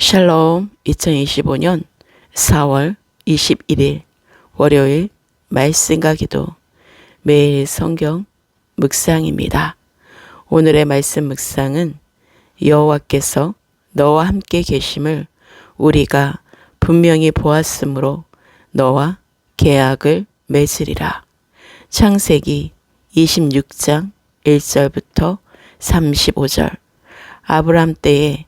샬롬 2025년 4월 21일 월요일 말씀과 기도 매일 성경 묵상입니다. 오늘의 말씀 묵상은 여호와께서 너와 함께 계심을 우리가 분명히 보았으므로 너와 계약을 맺으리라. 창세기 26장 1절부터 35절 아브람 때에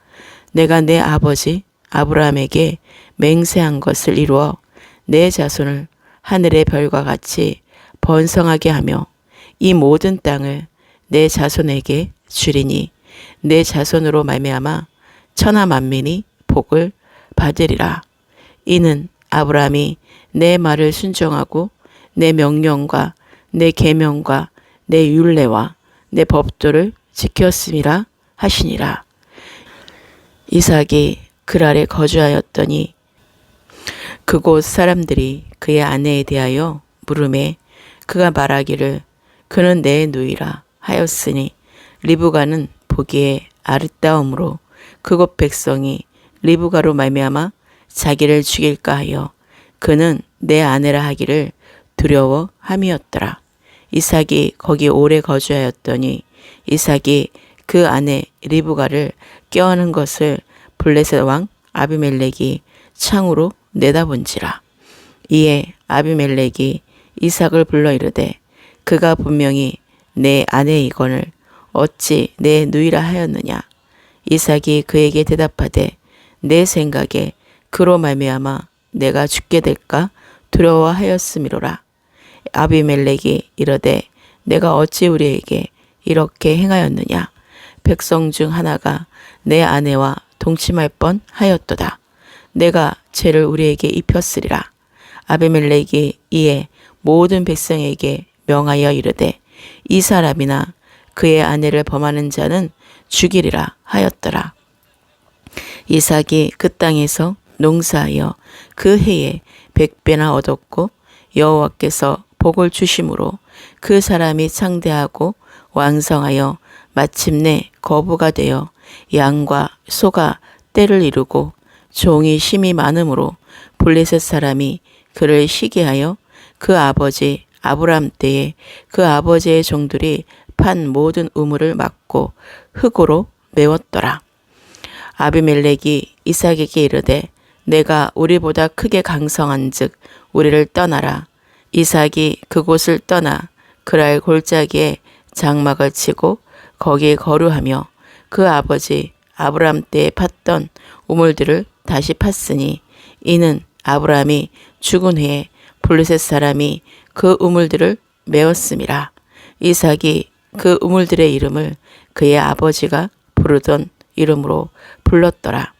내가 내 아버지 아브라함에게 맹세한 것을 이루어 내 자손을 하늘의 별과 같이 번성하게 하며 이 모든 땅을 내 자손에게 주리니 내 자손으로 말미암아 천하 만민이 복을 받으리라. 이는 아브라함이 내 말을 순종하고 내 명령과 내 계명과 내 율례와 내 법도를 지켰음이라 하시니라. 이삭이 그랄에 거주하였더니 그곳 사람들이 그의 아내에 대하여 물음에 그가 말하기를 그는 내 누이라 하였으니 리브가는 보기에 아름다움으로 그곳 백성이 리브가로 말미암아 자기를 죽일까 하여 그는 내 아내라 하기를 두려워함이었더라. 이삭이 거기 오래 거주하였더니 이삭이 그 아내 리브가를 껴안은 것을 블레셋 왕 아비멜렉이 창으로 내다본지라. 이에 아비멜렉이 이삭을 불러 이르되 그가 분명히 내 아내이건을 어찌 내 누이라 하였느냐. 이삭이 그에게 대답하되 내 생각에 그로 말미암아 내가 죽게 될까 두려워하였음이로라. 아비멜렉이 이르되 내가 어찌 우리에게 이렇게 행하였느냐 백성 중 하나가 내 아내와 동침할 뻔 하였도다. 내가 죄를 우리에게 입혔으리라. 아비멜렉이 이에 모든 백성에게 명하여 이르되 이 사람이나 그의 아내를 범하는 자는 죽이리라 하였더라. 이삭이 그 땅에서 농사하여 그 해에 백배나 얻었고 여호와께서 복을 주심으로 그 사람이 창대하고 왕성하여 마침내 거부가 되어 양과 소가 때를 이루고 종이 심이 많으므로 블레셋 사람이 그를 시기하여 그 아버지 아브람 때에 그 아버지의 종들이 판 모든 우물을 막고 흙으로 메웠더라. 아비멜렉이 이삭에게 이르되 내가 우리보다 크게 강성한즉 우리를 떠나라. 이삭이 그곳을 떠나 그랄 골짜기에 장막을 치고 거기에 거류하며 그 아버지 아브람 때에 팠던 우물들을 다시 팠으니 이는 아브람이 죽은 후에 블루셋 사람이 그 우물들을 메웠음이라 이삭이 그 우물들의 이름을 그의 아버지가 부르던 이름으로 불렀더라.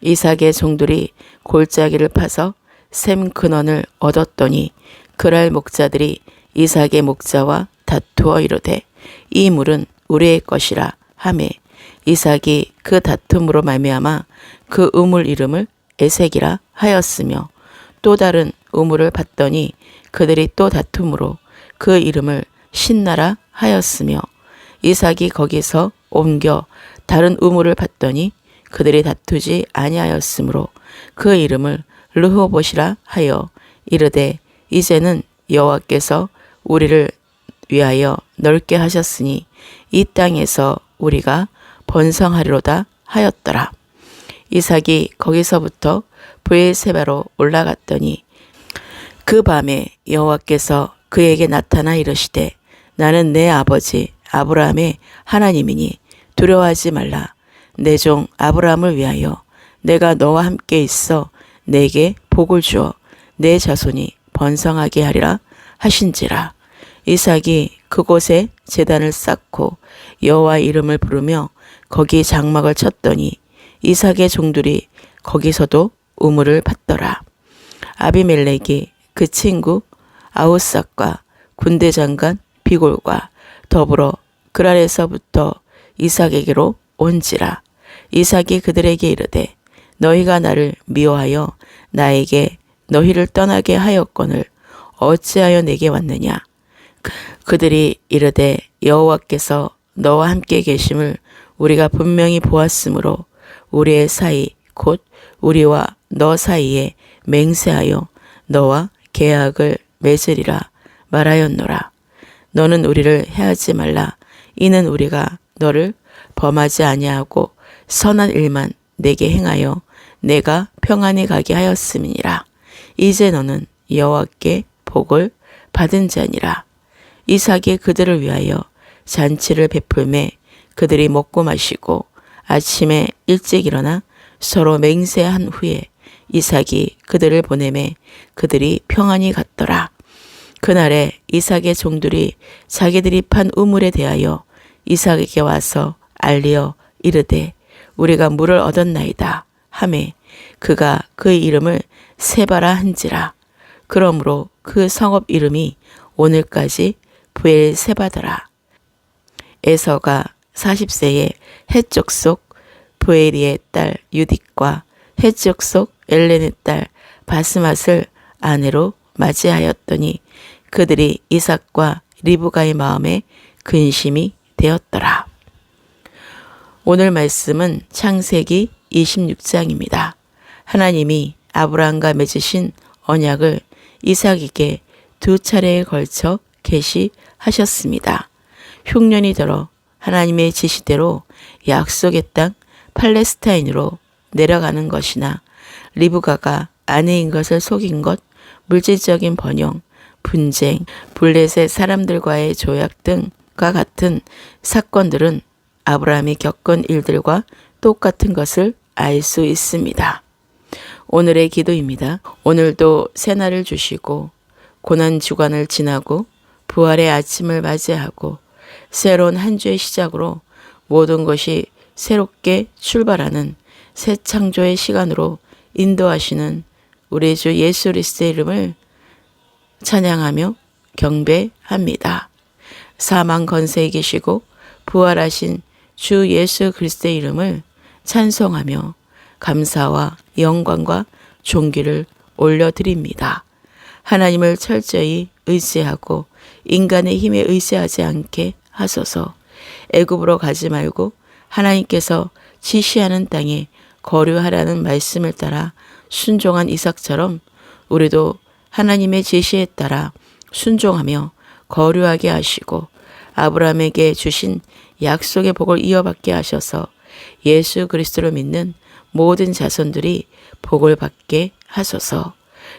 이삭의 종들이 골짜기를 파서 샘 근원을 얻었더니 그랄 목자들이 이삭의 목자와 다투어 이르되 이 물은 우리의 것이라 하매 이삭이 그 다툼으로 말미암아 그 우물 이름을 에색이라 하였으며 또 다른 우물을 봤더니 그들이 또 다툼으로 그 이름을 신나라 하였으며 이삭이 거기서 옮겨 다른 우물을 봤더니 그들이 다투지 아니하였으므로 그 이름을 르호봇이라 하여 이르되 이제는 여호와께서 우리를 위하여 넓게 하셨으니 이 땅에서 우리가 번성하리로다 하였더라. 이삭이 거기서부터 브엘세바로 올라갔더니 그 밤에 여호와께서 그에게 나타나 이르시되 나는 내 아버지 아브라함의 하나님이니 두려워하지 말라. 내 종 아브라함을 위하여 내가 너와 함께 있어 내게 복을 주어 내 자손이 번성하게 하리라 하신지라. 이삭이 그곳에 제단을 쌓고 여호와 이름을 부르며 거기 장막을 쳤더니 이삭의 종들이 거기서도 우물을 팠더라. 아비멜렉이 그 친구 아우삭과 군대 장관 비골과 더불어 그랄에서부터 이삭에게로 온지라. 이삭이 그들에게 이르되 너희가 나를 미워하여 나에게 너희를 떠나게 하였거늘 어찌하여 내게 왔느냐 그- 그들이 이르되 여호와께서 너와 함께 계심을 우리가 분명히 보았으므로 우리의 사이 곧 우리와 너 사이에 맹세하여 너와 계약을 맺으리라 말하였노라. 너는 우리를 해하지 말라. 이는 우리가 너를 범하지 아니하고 선한 일만 내게 행하여 내가 평안히 가게 하였음이니라. 이제 너는 여호와께 복을 받은 자니라 이삭이 그들을 위하여 잔치를 베풀매 그들이 먹고 마시고 아침에 일찍 일어나 서로 맹세한 후에 이삭이 그들을 보내매 그들이 평안히 갔더라. 그날에 이삭의 종들이 자기들이 판 우물에 대하여 이삭에게 와서 알리어 이르되 우리가 물을 얻었나이다 하매 그가 그 이름을 세바라 한지라 그러므로 그 성읍 이름이 오늘까지 부엘 세바더라 에서가 40세에 해쪽 속 부에리의 딸 유딕과 해쪽 속 엘렌의 딸 바스맛을 아내로 맞이하였더니 그들이 이삭과 리브가의 마음에 근심이 되었더라. 오늘 말씀은 창세기 26장입니다. 하나님이 아브라함과 맺으신 언약을 이삭에게 두 차례에 걸쳐 계시하셨습니다. 흉년이 들어 하나님의 지시대로 약속의 땅 팔레스타인으로 내려가는 것이나 리브가가 아내인 것을 속인 것, 물질적인 번영, 분쟁, 블레셋 사람들과의 조약 등과 같은 사건들은 아브라함이 겪은 일들과 똑같은 것을 알 수 있습니다. 오늘의 기도입니다. 오늘도 새날을 주시고 고난 주간을 지나고 부활의 아침을 맞이하고 새로운 한 주의 시작으로 모든 것이 새롭게 출발하는 새 창조의 시간으로 인도하시는 우리 주 예수 그리스도의 이름을 찬양하며 경배합니다. 사망 건세에 계시고 부활하신 주 예수 그리스도의 이름을 찬송하며 감사와 영광과 존귀를 올려드립니다. 하나님을 철저히 의지하고 인간의 힘에 의지하지 않게 하소서. 애굽으로 가지 말고 하나님께서 지시하는 땅에 거류하라는 말씀을 따라 순종한 이삭처럼 우리도 하나님의 지시에 따라 순종하며 거류하게 하시고 아브라함에게 주신 약속의 복을 이어받게 하셔서 예수 그리스도를 믿는 모든 자손들이 복을 받게 하소서.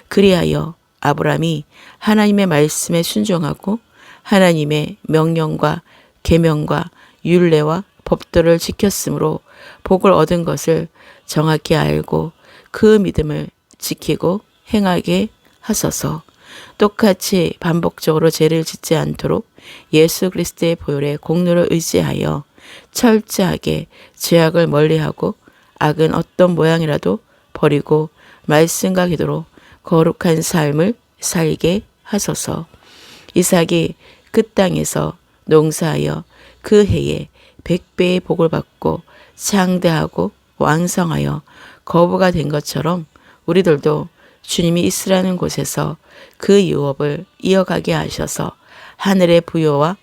그리하여 아브라함이 하나님의 말씀에 순종하고 하나님의 명령과 계명과 율례와 법도를 지켰으므로 복을 얻은 것을 정확히 알고 그 믿음을 지키고 행하게 하소서. 똑같이 반복적으로 죄를 짓지 않도록 예수 그리스도의 보혈의 공로를 의지하여 철저하게 죄악을 멀리하고 악은 어떤 모양이라도 버리고 말씀과 기도로 거룩한 삶을 살게 하소서. 이삭이 그 땅에서 농사하여 그 해에 백배의 복을 받고 창대하고 왕성하여 거부가 된 것처럼 우리들도 주님이 있으라는 곳에서 그 유업을 이어가게 하셔서 하늘의 부여와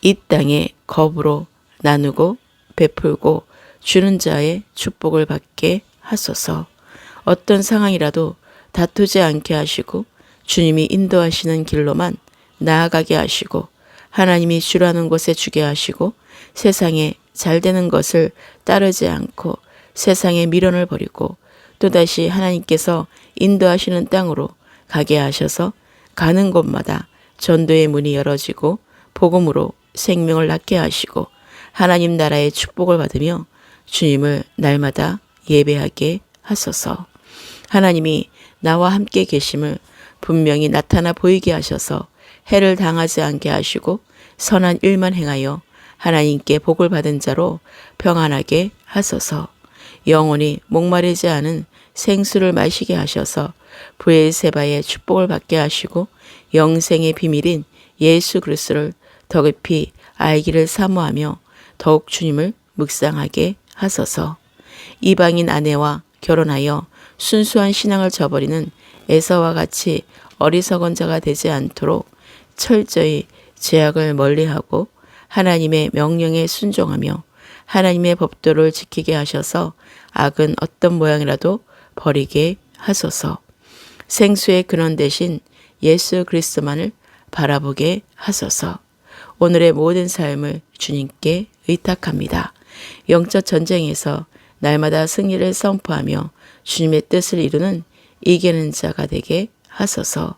이 땅의 겁으로 나누고 베풀고 주는 자의 축복을 받게 하소서. 어떤 상황이라도 다투지 않게 하시고 주님이 인도하시는 길로만 나아가게 하시고 하나님이 주라는 곳에 주게 하시고 세상에 잘 되는 것을 따르지 않고 세상의 미련을 버리고 또다시 하나님께서 인도하시는 땅으로 가게 하셔서 가는 곳마다 전도의 문이 열어지고 복음으로 생명을 낳게 하시고 하나님 나라의 축복을 받으며 주님을 날마다 예배하게 하소서. 하나님이 나와 함께 계심을 분명히 나타나 보이게 하셔서 해를 당하지 않게 하시고 선한 일만 행하여 하나님께 복을 받은 자로 평안하게 하소서. 영원히 목마르지 않은 생수를 마시게 하셔서 부엘세바의 축복을 받게 하시고 영생의 비밀인 예수 그리스도를 더 깊이 알기를 사모하며 더욱 주님을 묵상하게 하소서. 이방인 아내와 결혼하여 순수한 신앙을 저버리는 에서와 같이 어리석은 자가 되지 않도록 철저히 죄악을 멀리하고 하나님의 명령에 순종하며 하나님의 법도를 지키게 하셔서 악은 어떤 모양이라도 버리게 하소서. 생수의 근원 대신 예수 그리스도만을 바라보게 하소서. 오늘의 모든 삶을 주님께 의탁합니다. 영적 전쟁에서 날마다 승리를 선포하며 주님의 뜻을 이루는 이기는 자가 되게 하소서.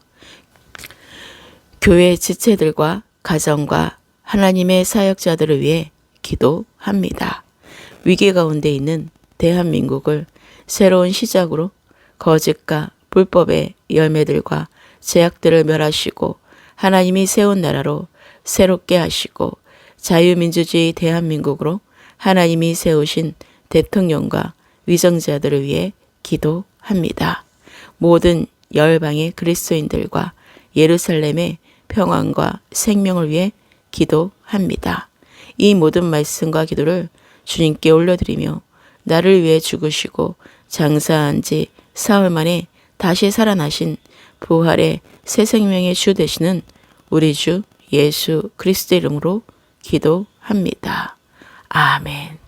교회 지체들과 가정과 하나님의 사역자들을 위해 기도합니다. 위기 가운데 있는 대한민국을 새로운 시작으로 거짓과 불법의 열매들과 제약들을 멸하시고 하나님이 세운 나라로 새롭게 하시고 자유민주주의 대한민국으로 하나님이 세우신 대통령과 위정자들을 위해 기도합니다. 모든 열방의 그리스도인들과 예루살렘의 평안과 생명을 위해 기도합니다. 이 모든 말씀과 기도를 주님께 올려드리며 나를 위해 죽으시고 장사한 지 사흘 만에 다시 살아나신 부활의 새 생명의 주 되시는 우리 주 예수 그리스도 이름으로 기도합니다. 아멘.